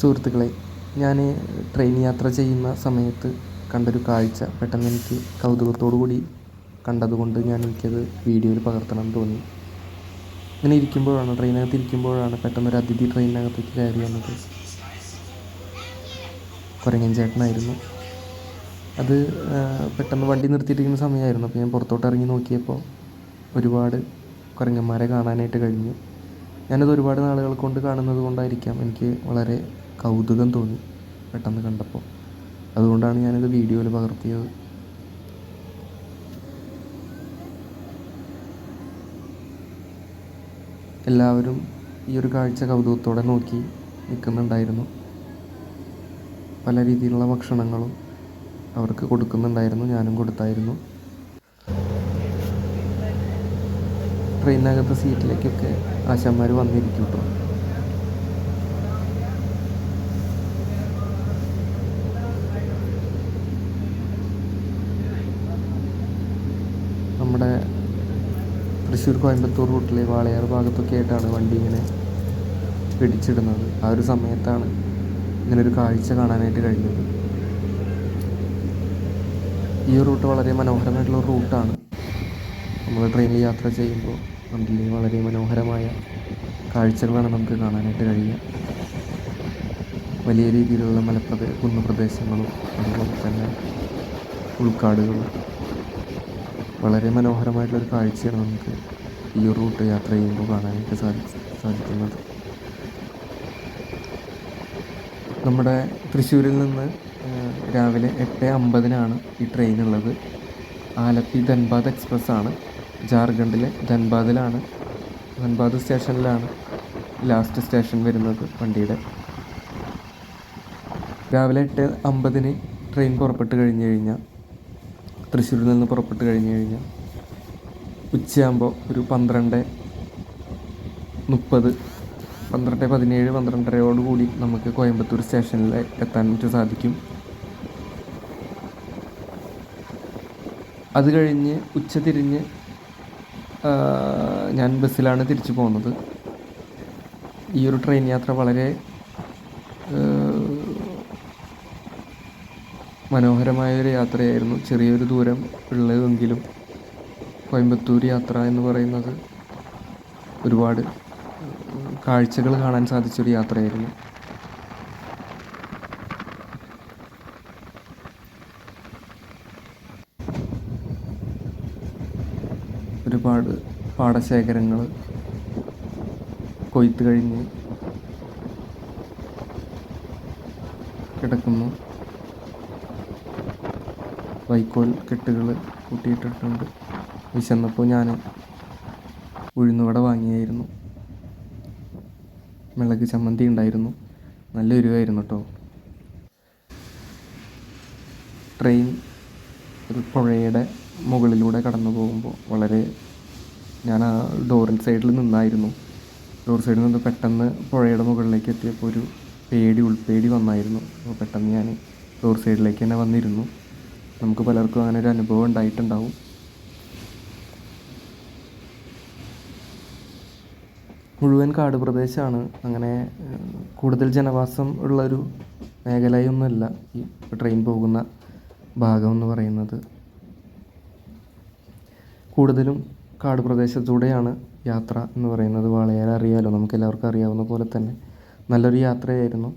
സുഹൃത്തുക്കളെ ഞാൻ ട്രെയിൻ യാത്ര ചെയ്യുന്ന സമയത്ത് കണ്ടൊരു കാഴ്ച പെട്ടെന്ന് എനിക്ക് കൗതുകത്തോടു കൂടി കണ്ടതുകൊണ്ട് ഞാൻ എനിക്കത് വീഡിയോയിൽ പകർത്തണം തോന്നി. ഇങ്ങനെ ഇരിക്കുമ്പോഴാണ് ട്രെയിനകത്ത് ഇരിക്കുമ്പോഴാണ് പെട്ടെന്നൊരു അതിഥി ട്രെയിനകത്തേക്ക് കയറി വന്നത്. കുരങ്ങൻ ചേട്ടനായിരുന്നു. അത് പെട്ടെന്ന് വണ്ടി നിർത്തിയിട്ടിരിക്കുന്ന സമയമായിരുന്നു. അപ്പോൾ ഞാൻ പുറത്തോട്ട് ഇറങ്ങി നോക്കിയപ്പോൾ ഒരുപാട് കുരങ്ങന്മാരെ കാണാനായിട്ട് കഴിഞ്ഞു. ഞാനത് ഒരുപാട് നാളുകൾ കൊണ്ട് കാണുന്നത് കൊണ്ടായിരിക്കാം എനിക്ക് വളരെ കൗതുകം തോന്നി പെട്ടെന്ന് കണ്ടപ്പോൾ. അതുകൊണ്ടാണ് ഞാനിത് വീഡിയോയിൽ പകർത്തിയത്. എല്ലാവരും ഈ ഒരു കാഴ്ച കൗതുകത്തോടെ നോക്കി നിൽക്കുന്നുണ്ടായിരുന്നു. പല രീതിയിലുള്ള ഭക്ഷണങ്ങളും അവർക്ക് കൊടുക്കുന്നുണ്ടായിരുന്നു ഞാനും കൊടുത്തായിരുന്നു. ട്രെയിനകത്ത് സീറ്റിലേക്കൊക്കെ ആശാന്മാർ വന്നിരിക്കും കേട്ടോ നമ്മുടെ തൃശ്ശൂർ കോയമ്പത്തൂർ റൂട്ടിലെ വാളയാർ ഭാഗത്തൊക്കെ ആയിട്ടാണ് വണ്ടി ഇങ്ങനെ പിടിച്ചിടുന്നത് ആ ഒരു സമയത്താണ് ഇങ്ങനൊരു കാഴ്ച കാണാനായിട്ട് കഴിഞ്ഞത്. ഈ റൂട്ട് വളരെ മനോഹരമായിട്ടുള്ള റൂട്ടാണ്. നമ്മൾ ട്രെയിനിൽ യാത്ര ചെയ്യുമ്പോൾ കണ്ടില്ലേ വളരെ മനോഹരമായ കാഴ്ചകളാണ് നമുക്ക് കാണാനായിട്ട് കഴിയുക. വലിയ രീതിയിലുള്ള മലപ്രദേ കുന്നുപ്രദേശങ്ങളും അതുപോലെ തന്നെ ഉൾക്കാടുകളും വളരെ മനോഹരമായിട്ടുള്ളൊരു കാഴ്ചയാണ് നമുക്ക് ഈ ഒരു റൂട്ട് യാത്ര ചെയ്യുമ്പോൾ കാണാനായിട്ട് സാധി സാധിക്കുന്നത്. നമ്മുടെ തൃശ്ശൂരിൽ നിന്ന് രാവിലെ എട്ട് അമ്പതിനാണ് ഈ ട്രെയിൻ ഉള്ളത്. ആലപ്പി ധൻബാദ് എക്സ്പ്രസ് ആണ്. ജാർഖണ്ഡിലെ ധൻബാദിലാണ്. ധൻബാദ് സ്റ്റേഷനിലാണ് ലാസ്റ്റ് സ്റ്റേഷൻ വരുന്നത് വണ്ടിയുടെ. രാവിലെ എട്ട് അമ്പതിന് ട്രെയിൻ പുറപ്പെട്ട് കഴിഞ്ഞ് കഴിഞ്ഞാൽ തൃശ്ശൂരിൽ നിന്ന് പുറപ്പെട്ട് കഴിഞ്ഞു കഴിഞ്ഞാൽ ഉച്ചയാകുമ്പോൾ ഒരു പന്ത്രണ്ട് മുപ്പത് പന്ത്രണ്ട് പതിനേഴ് പന്ത്രണ്ടരയോടുകൂടി നമുക്ക് കോയമ്പത്തൂർ സ്റ്റേഷനിൽ എത്താൻ വേണ്ടി സാധിക്കും. അത് കഴിഞ്ഞ് ഉച്ച തിരിഞ്ഞ് ഞാൻ ബസ്സിലാണ് തിരിച്ചു പോകുന്നത്. ഈ ഒരു ട്രെയിൻ യാത്ര വളരെ മനോഹരമായ ഒരു യാത്രയായിരുന്നു. ചെറിയൊരു ദൂരം ഉള്ളതെങ്കിലും കോയമ്പത്തൂർ യാത്ര എന്ന് പറയുന്നത് ഒരുപാട് കാഴ്ചകൾ കാണാൻ സാധിച്ചൊരു യാത്രയായിരുന്നു. ഒരുപാട് പാടശേഖരങ്ങൾ കൊയ്ത്ത് കഴിഞ്ഞ് കിടക്കുന്നു. വൈക്കോൽ കെട്ടുകൾ കൂട്ടിയിട്ടിട്ടുണ്ട്. വിശന്നപ്പോൾ ഞാൻ ഉഴുന്നുവട വാങ്ങിയായിരുന്നു. മിളക് ചമ്മന്തി ഉണ്ടായിരുന്നു. നല്ല എരിവായിരുന്നു കേട്ടോ ട്രെയിൻ ഒരു പുഴയുടെ മുകളിലൂടെ കടന്നു പോകുമ്പോൾ വളരെ ഞാൻ ആ ഡോറിൻ സൈഡിൽ നിന്നായിരുന്നു. ഡോർ സൈഡിൽ നിന്ന് പെട്ടെന്ന് പുഴയുടെ മുകളിലേക്ക് എത്തിയപ്പോൾ ഒരു പേടി ഉൾപ്പേടി വന്നായിരുന്നു. അപ്പോൾ പെട്ടെന്ന് ഞാൻ ഡോർ സൈഡിലേക്ക് തന്നെ വന്നിരുന്നു. നമുക്ക് പലർക്കും അങ്ങനെ ഒരു അനുഭവം ഉണ്ടായിട്ടുണ്ടാവും. മുഴുവൻ കാട് പ്രദേശമാണ് അങ്ങനെ കൂടുതൽ ജനവാസം ഉള്ളൊരു മേഖലയൊന്നുമല്ല ഈ ട്രെയിൻ പോകുന്ന ഭാഗം എന്ന് പറയുന്നത്. കൂടുതലും കാട് പ്രദേശത്തൂടെയാണ് യാത്ര എന്ന് പറയുന്നത്. വാളയാർ അറിയാലോ? നമുക്ക് എല്ലാവർക്കും അറിയാവുന്ന പോലെ തന്നെ. നല്ലൊരു യാത്രയായിരുന്നു.